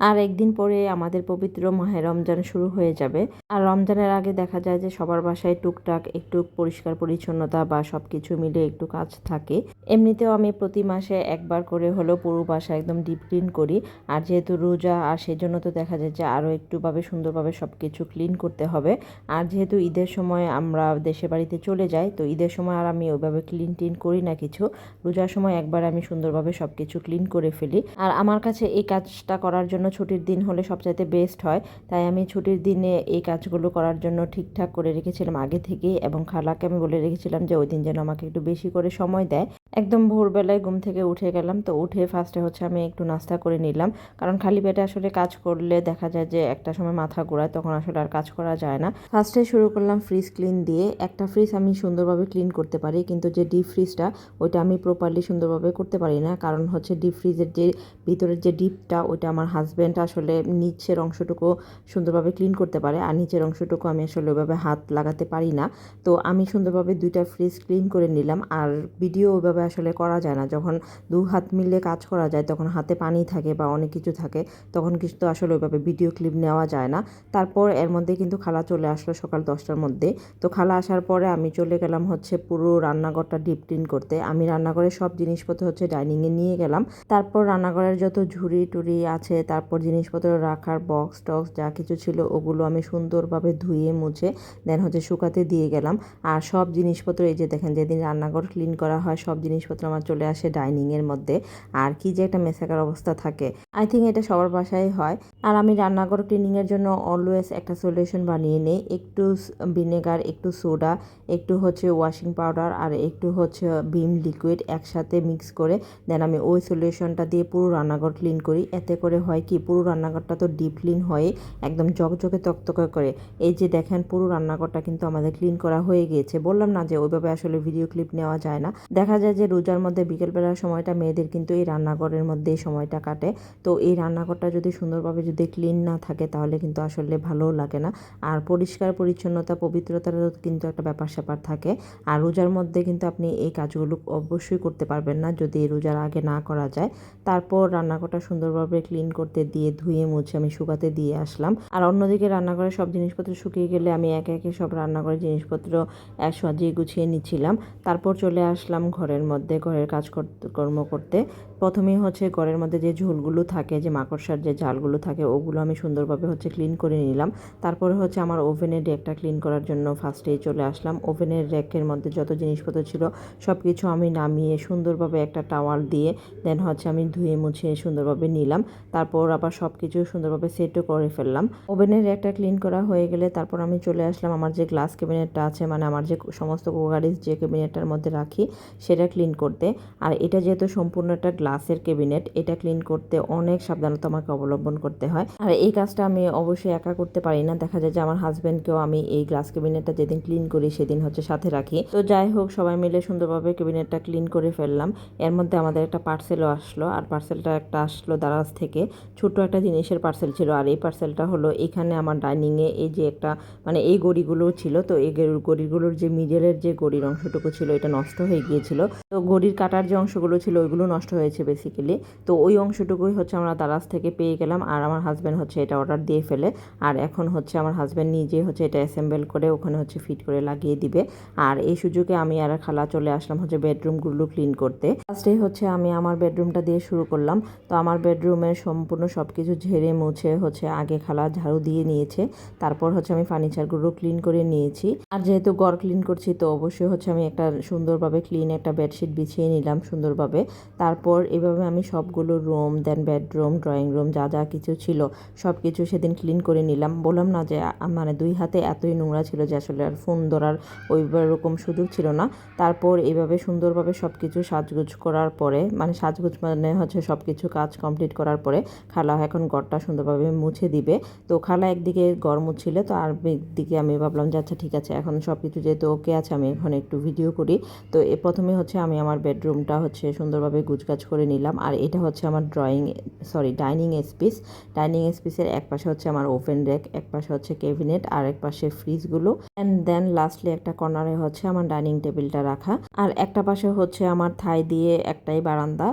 আর একদিন পরে আমাদের পবিত্র মাহে রমজান শুরু হয়ে যাবে। আর রমজানের আগে দেখা যায় যে সবার বাসায় টুকটাক একটু পরিষ্কার পরিচ্ছন্নতা বা সব কিছু মিলে একটু কাজ থাকে। এমনিতেও আমি প্রতি মাসে একবার করে হলেও পুরো বাসা একদম ডিপ ক্লিন করি। আর যেহেতু রোজা, আর সেজন্য তো দেখা যায় যে আরও একটুভাবে সুন্দরভাবে সব কিছু ক্লিন করতে হবে। আর যেহেতু ঈদের সময় আমরা দেশে বাড়িতে চলে যাই, তো ঈদের সময় আর আমি ওইভাবে ক্লিন টিন করি না কিছু। রোজার সময় একবার আমি সুন্দরভাবে সব কিছু ক্লিন করে ফেলি। আর আমার কাছে এই কাজটা করার জন্য ছুটির দিন হলে সবচাইতে বেস্ট হয়। তাই আমি ছুটির দিনে এই কাজগুলো করার জন্য ঠিকঠাক করে রেখেছিলাম আগে থেকেই এবং খালাকে আমি বলে রেখেছিলাম যে ওই দিন যেন আমাকে একটু বেশি করে সময় দেয়। একদম ভোরবেলায় ঘুম থেকে উঠে গেলাম। তো উঠে ফার্স্টে হচ্ছে আমি একটু নাস্তা করে নিলাম। কারণ খালি পেটে আসলে কাজ করলে দেখা যায় যে একটা সময় মাথা ঘোরায়, তখন আসলে আর কাজ করা যায় না। ফার্স্টে শুরু করলাম ফ্রিজ ক্লিন দিয়ে। একটা ফ্রিজ আমি সুন্দরভাবে ক্লিন করতে পারি, কিন্তু যে ডিপ ফ্রিজটা ওইটা আমি প্রপারলি সুন্দরভাবে করতে পারি না। কারণ হচ্ছে ডিপ ফ্রিজের যে ভিতরের যে ডিপটা ওইটা আমার হাজব্যান্ড আসলে নিচের অংশটুকু সুন্দরভাবে ক্লিন করতে পারে। আর নিচের অংশটুকু আমি আসলে ওইভাবে হাত লাগাতে পারি না। তো আমি সুন্দরভাবে দুইটা ফ্রিজ ক্লিন করে নিলাম। আর ভিডিও ওইভাবে আসলে করা যায় না। যখন দু হাত মিলে কাজ করা যায়, তখন হাতে পানি থাকে বা অনেক কিছু থাকে, তখন কিন্তু আসলে ওইভাবে ভিডিও ক্লিপ নেওয়া যায় না। তারপর এর মধ্যে কিন্তু খালা চলে আসলো সকাল দশটার মধ্যে। তো খালা আসার পরে আমি চলে গেলাম হচ্ছে পুরো রান্নাঘরটা ডিপ ক্লিন করতে। আমি রান্নাঘরের সব জিনিসপত্র হচ্ছে ডাইনিংয়ে নিয়ে গেলাম। তারপর রান্নাঘরের যত ঝুড়ি টুড়ি আছে, তারপর জিনিসপত্র রাখার বক্স টক্স যা কিছু ছিল, ওগুলো আমি সুন্দরভাবে ধুয়ে মুছে দেন হচ্ছে শুকাতে দিয়ে গেলাম। আর সব জিনিসপত্র এই যে দেখেন, যেদিন রান্নাঘর ক্লিন করা হয়, সব জিনিসপত্র আমার চলে আসে ডাইনিংয়ের মধ্যে। আর কি যে একটা মেসাকার অবস্থা থাকে। আই থিঙ্ক এটা সবার বাসায় হয়। আর আমি রান্নাঘর ক্লিনিংয়ের জন্য অলওয়েজ একটা সলিউশন বানিয়ে নিই। একটু ভিনেগার একটু সোডা একটু হচ্ছে ওয়াশিং পাউডার আর একটু হচ্ছে ভিম লিকুইড একসাথে মিক্স করে দেন আমি ওই সলিউশনটা দিয়ে পুরো রান্নাঘর ক্লিন করি। এতে করে হয় কি, পুরো রান্নাঘরটা তো ডিপ ক্লিন হয়ে একদম জকজকে তকতকে করে। এই যে দেখেন পুরো রান্নাঘরটা কিন্তু আমাদের ক্লিন করা হয়ে গিয়েছে। বললাম না যে ওইভাবে আসলে ভিডিও ক্লিপ নেওয়া যায় না। দেখা যায় যে রোজার মধ্যে বিকেলবেলার সময়টা মেয়েদের কিন্তু এই রান্নাঘরের মধ্যেই সময়টা কাটে। তো এই রান্নাঘরটা যদি সুন্দরভাবে যদি ক্লিন না থাকে তাহলে কিন্তু আসলে ভালোও লাগে না। আর পরিষ্কার, পরিচ্ছন্নতা পবিত্রতারও কিন্তু একটা ব্যাপার স্যাপার থাকে। আর রোজার মধ্যে কিন্তু আপনি এই কাজগুলো অবশ্যই করতে পারবেন না যদি রোজার আগে না করা যায়। তারপর রান্নাঘরটা সুন্দরভাবে ক্লিন করতে দিয়ে ধুয়ে, মুছে আমি শুকাতে দিয়ে আসলাম। আর অন্যদিকে রান্নাঘরে সব জিনিসপত্র শুকিয়ে গেলে আমি একে একে সব রান্নাঘরের জিনিসপত্র সাজিয়ে গুছিয়ে নিচ্ছিলাম। তারপর চলে আসলাম ঘরের মধ্যে ঘরের কাজ কর্ম করতে প্রথমেই হচ্ছে ঘরের মধ্যে যে ঝোলগুলো থাকে, যে মাকড়সার যে ঝালগুলো থাকে, ওগুলো আমি সুন্দরভাবে হচ্ছে ক্লিন করে নিলাম। তারপরে হচ্ছে আমার ওভেনের র্যাকটা ক্লিন করার জন্য ফার্স্টেই চলে আসলাম। ওভেনের র্যাকের মধ্যে যত জিনিসপত্র ছিল সব কিছু আমি নামিয়ে সুন্দরভাবে একটা টাওয়াল দিয়ে দেন হচ্ছে আমি ধুয়ে মুছে সুন্দরভাবে নিলাম। তারপর আবার সব কিছু সুন্দরভাবে সেটও করে ফেললাম। ওভেনের র্যাকটা ক্লিন করা হয়ে গেলে তারপর আমি চলে আসলাম। আমার যে গ্লাস ক্যাবিনেটটা আছে মানে আমার যে সমস্ত কোকারিজ যে ক্যাবিনেটটার মধ্যে রাখি, সেটা ক্লিন করতে। আর এটা যেহেতু সম্পূর্ণ একটা গ্লাসের ক্যাবিনেট, এটা ক্লিন করতে অনেক সাবধানতা আমাকে অবলম্বন করতে হয়। আর এই কাজটা আমি অবশ্যই একা করতে পারি না। দেখা যায় যে আমার হাজব্যান্ডকেও আমি এই গ্লাস ক্যাবিনেটটা যেদিন ক্লিন করি, সেদিন হচ্ছে সাথে রাখি। তো যাই হোক, সবাই মিলে সুন্দরভাবে ক্যাবিনেটটা ক্লিন করে ফেললাম। এর মধ্যে আমাদের একটা পার্সেলও আসলো। আর পার্সেলটা একটা আসলো দারাজ থেকে। ছোট একটা জিনিসের পার্সেল ছিল। আর এই পার্সেলটা হলো এখানে আমার ডাইনিংয়ে এই যে একটা মানে এই গড়িগুলো ছিল। তো এই গড়িগুলোর যে মিডেলের যে গড়ির অংশটুকু ছিল, এটা নষ্ট হয়ে গিয়েছিল। তো গড়ির কাটার যে অংশগুলো ছিল, ওইগুলো নষ্ট হয়েছে বেসিক্যালি তো ওই অংশটুকুই হচ্ছে আমরা দারাজ থেকে পেয়ে গেলাম, আর আমার হাজব্যান্ড হচ্ছে এটা অর্ডার দিয়ে ফেলে। আর এখন হচ্ছে আমার হাজব্যান্ড নিজে হচ্ছে এটা অ্যাসেম্বল করে ওখানে হচ্ছে ফিট করে লাগিয়ে দিবে। আর এই সুযোগে আমি আর খালা চলে আসলাম হচ্ছে বেডরুমগুলো ক্লিন করতে। ফার্স্টে হচ্ছে আমি আমার বেডরুমটা দিয়ে শুরু করলাম। তো আমার বেডরুমের সম্পূর্ণ সব কিছু ঝেড়ে মুছে হচ্ছে আগে খালা ঝাড়ু দিয়ে নিয়েছে। তারপর হচ্ছে আমি ফার্নিচারগুলো ক্লিন করে নিয়েছি। আর যেহেতু ঘর ক্লিন করছি, তো অবশ্যই হচ্ছে আমি একটা সুন্দরভাবে ক্লিন একটা বেডশিট বিছিয়ে নিলাম সুন্দরভাবে। তারপর এভাবে আমি সবগুলো room then bedroom drawing room যা যা কিছু ছিল সব কিছু সেদিন ক্লিন করে নিলাম। বললাম না যে মানে দুই হাতে এতই নোংরা ছিল যে আসলে আর ফোন ধরার ওই রকম সুযোগ ছিল না। তারপর এইভাবে সুন্দরভাবে সব কিছু সাজগুজ করার পরে মানে সাজগুজ মানে হচ্ছে সব কিছু কাজ কমপ্লিট করার পরে, খালা এখন ঘরটা সুন্দরভাবে মুছে দিবে। তো খালা একদিকে ঘর মুছছিল, তো আর একদিকে আমি ভাবলাম যে আচ্ছা ঠিক আছে, এখন সব কিছু যেহেতু ওকে আছে, আমি এখন একটু ভিডিও করি। তো এ প্রথমে হচ্ছে আমি আমার বেডরুমটা হচ্ছে সুন্দরভাবে গুছগাছ করে নিলাম। আর এটা হচ্ছে আমার drawing sorry dining space dining স্পেসের এক পাশে হচ্ছে আমার ওপেন র্যাক এক পাশে হচ্ছে ক্যাবিনেট আর এক পাশে ফ্রিজগুলো অ্যান্ড দেন লাস্টলি একটা কর্নারে হচ্ছে আমার ডাইনিং টেবিলটা রাখা। আর একটা পাশে হচ্ছে আমার থাই দিয়ে একটাই বারান্দা।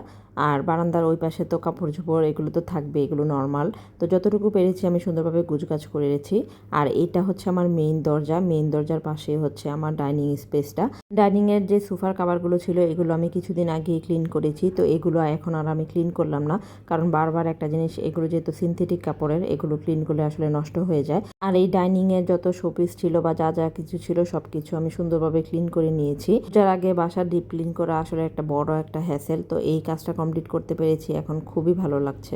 আর বারান্দার ওই পাশে তো কাপড় চোপড় এগুলো তো থাকবে এগুলো নর্মাল তো যতটুকু পেরেছি আমি সুন্দরভাবে গুছগাছ করেছি আর এটা হচ্ছে আমার মেইন দরজা মেইন দরজার পাশে হচ্ছে আমার ডাইনিং স্পেসটা ডাইনিং এর যে সোফার কাভারগুলো ছিল, এগুলো আমি কিছুদিন আগে ক্লিন করেছি। তো এগুলো এখন আর আমি ক্লিন করলাম না, কারণ বারবার একটা জিনিস, এগুলো যেহেতু সিনথেটিক কাপড়ের, এগুলো ক্লিন করলে আসলে নষ্ট হয়ে যায়। আর এই ডাইনিং এর যত শোপিস ছিল বা যা যা কিছু ছিল, সবকিছু আমি সুন্দরভাবে ক্লিন করে নিয়েছি। যার আগে বাসা ডিপ ক্লিন করা আসলে একটা বড় একটা হ্যাসেল তো এই কাজটা কমপ্লিট করতে পেরেছি এখন খুবই ভালো লাগছে।